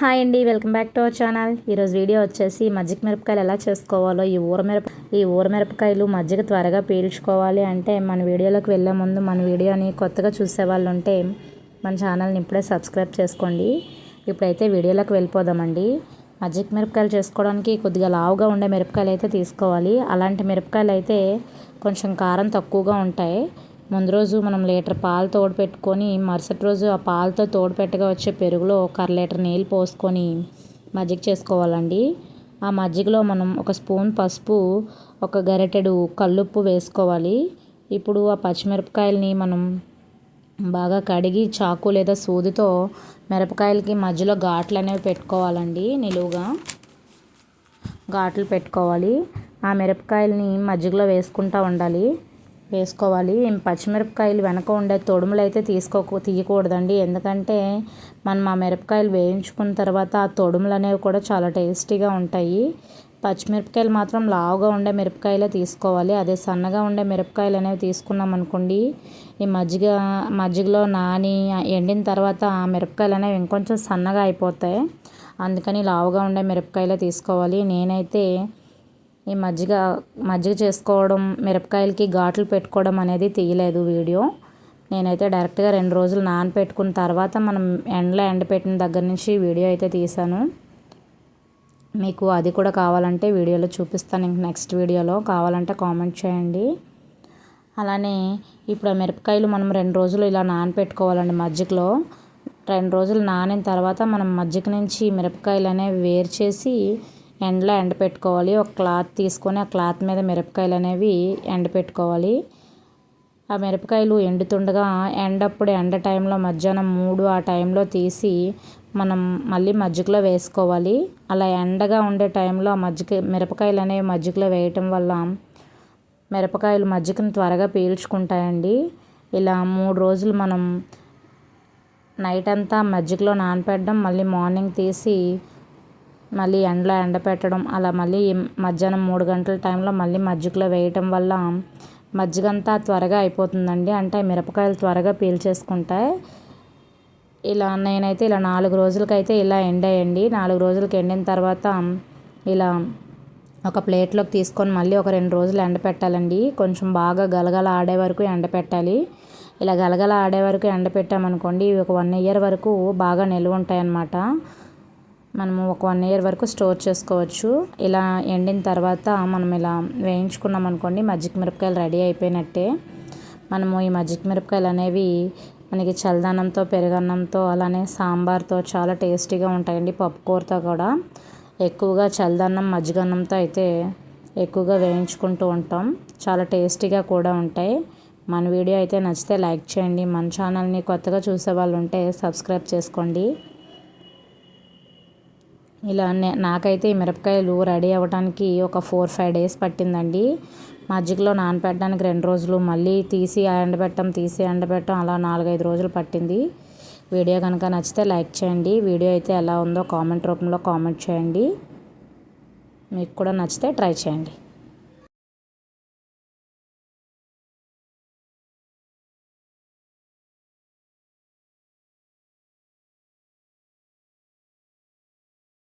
Hi అండి welcome back to our channel. ఈరోజు video వచ్చేసి మజ్జిగ మిరపకాయలు ఎలా చేసుకోవాలో ఈ ఊరమిరప ఈ ఊరమిరపకాయలు మజ్జిగ త్వరగా పీల్చుకోవాలి అంటే మన వీడియోలోకి వెళ్ళే ముందు మన వీడియోని కొత్తగా చూసే వాళ్ళు ఉంటే మన ఛానల్ని ఇప్పుడే సబ్స్క్రైబ్ చేసుకోండి. ఇప్పుడైతే వీడియోలోకి వెళ్ళిపోదామండి. మజ్జిగ మిరపకాయలు చేసుకోవడానికి కొద్దిగా లావుగా ఉండే మిరపకాయలు అయితే తీసుకోవాలి. అలాంటి మిరపకాయలు అయితే కొంచెం కారం తక్కువగా ఉంటాయి. ముందు రోజు మనం లీటర్ పాలు తోడు పెట్టుకొని మరుసటి రోజు ఆ పాలతో తోడు పెట్టగా వచ్చే పెరుగులో ఒక అర లీటర్ నీళ్ళు పోసుకొని మజ్జిగ చేసుకోవాలండి. ఆ మజ్జిగలో మనం ఒక స్పూన్ పసుపు ఒక గరిటెడు కల్లుప్పు వేసుకోవాలి. ఇప్పుడు ఆ పచ్చిమిరపకాయలని మనం బాగా కడిగి చాకు లేదా సూదితో మిరపకాయలకి మధ్యలో ఘాట్లు అనేవి పెట్టుకోవాలండి నిలువుగా. ఘాట్లు పెట్టుకోవాలి. ఆ మిరపకాయలని మజ్జిగలో వేసుకుంటూ ఉండాలి. వేసుకోవాలి. పచ్చిమిరపకాయలు వెనక ఉండే తొడుములు అయితే తీసుకో తీయకూడదండి. ఎందుకంటే మనం ఆ మిరపకాయలు వేయించుకున్న తర్వాత ఆ తొడుములు అనేవి కూడా చాలా టేస్టీగా ఉంటాయి. పచ్చిమిరపకాయలు మాత్రం లావుగా ఉండే మిరపకాయలే తీసుకోవాలి. అదే సన్నగా ఉండే మిరపకాయలు అనేవి తీసుకున్నాం అనుకోండి ఈ మజ్జిగ మజ్జిగలో నాని ఎండిన తర్వాత ఆ మిరపకాయలు అనేవి ఇంకొంచెం సన్నగా అయిపోతాయి. అందుకని లావుగా ఉండే మిరపకాయలే తీసుకోవాలి. నేనైతే ఈ మజ్జిగ మజ్జిగ చేసుకోవడం మిరపకాయలకి ఘాట్లు పెట్టుకోవడం అనేది తీయలేదు వీడియో. నేనైతే డైరెక్ట్గా రెండు రోజులు నానపెట్టుకున్న తర్వాత మనం ఎండలో ఎండపెట్టిన దగ్గర నుంచి వీడియో అయితే తీసాను మీకు అది కూడా కావాలంటే వీడియోలో చూపిస్తాను ఇంక నెక్స్ట్ వీడియోలో కావాలంటే కామెంట్ చేయండి. అలానే ఇప్పుడు ఆ మిరపకాయలు మనం రెండు రోజులు ఇలా నానపెట్టుకోవాలండి మజ్జిగలో. రెండు రోజులు నానిన తర్వాత మనం మజ్జిగ నుంచి మిరపకాయలు అనేవి వేరు చేసి ఎండలో ఎండపెట్టుకోవాలి. ఒక క్లాత్ తీసుకొని ఆ క్లాత్ మీద మిరపకాయలు అనేవి ఎండపెట్టుకోవాలి. ఆ మిరపకాయలు ఎండుతుండగా ఎండప్పుడు ఎండ టైంలో మధ్యాహ్నం మూడు ఆ టైంలో తీసి మనం మళ్ళీ మజ్జిగలో వేసుకోవాలి. అలా ఎండగా ఉండే టైంలో ఆ మజ్జిగ మిరపకాయలు అనేవి మజ్జిగలో వేయటం వల్ల మిరపకాయలు మజ్జిగను త్వరగా పీల్చుకుంటాయండి. ఇలా మూడు రోజులు మనం నైట్ అంతా మజ్జిగలో నానపెట్టడం మళ్ళీ మార్నింగ్ తీసి మళ్ళీ ఎండలో ఎండపెట్టడం అలా మళ్ళీ మధ్యాహ్నం మూడు గంటల టైంలో మళ్ళీ మజ్జిగలో వేయటం వల్ల మజ్జిగ అంతా త్వరగా అయిపోతుందండి. అంటే మిరపకాయలు త్వరగా పీల్చేసుకుంటాయి ఇలా నేనైతే ఇలా నాలుగు రోజులకైతే ఇలా ఎండాయండి. నాలుగు రోజులకి ఎండిన తర్వాత ఇలా ఒక ప్లేట్లోకి తీసుకొని మళ్ళీ ఒక రెండు రోజులు ఎండపెట్టాలండి. కొంచెం బాగా గలగల ఆడే వరకు ఎండపెట్టాలి. ఇలా గలగల ఆడే వరకు ఎండపెట్టామనుకోండి ఒక వన్ ఇయర్ వరకు బాగా నిల్వ ఉంటాయి అన్నమాట మనము ఒక వన్ ఇయర్ వరకు స్టోర్ చేసుకోవచ్చు. ఇలా ఎండిన తర్వాత మనం ఇలా వేయించుకున్నాం అనుకోండి మజ్జిగ మిరపకాయలు రెడీ అయిపోయినట్టే. మనము ఈ మజ్జిగ మిరపకాయలు అనేవి మనకి చల్లదనంతో పెరుగన్నంతో అలానే సాంబార్తో చాలా టేస్టీగా ఉంటాయండి పప్పుకూరతో కూడా. ఎక్కువగా చల్లదన్నం మజ్జిగన్నంతో అయితే ఎక్కువగా వేయించుకుంటూ ఉంటాం. చాలా టేస్టీగా కూడా ఉంటాయి. మన వీడియో అయితే నచ్చితే లైక్ చేయండి. మన ఛానల్ని కొత్తగా చూసే వాళ్ళు ఉంటే సబ్స్క్రైబ్ చేసుకోండి. ఇలా నాకైతే ఈ మిరపకాయలు రెడీ అవ్వడానికి ఒక ఫోర్ ఫైవ్ డేస్ పట్టిందండి. మజ్జిగలో నానపెట్టడానికి రెండు రోజులు మళ్ళీ తీసి ఎండబెట్టం తీసి ఎండబెట్టం అలా నాలుగైదు రోజులు పట్టింది. వీడియో కనుక నచ్చితే లైక్ చేయండి. వీడియో అయితే ఎలా ఉందో కామెంట్ రూపంలో కామెంట్ చేయండి. మీకు కూడా నచ్చితే ట్రై చేయండి.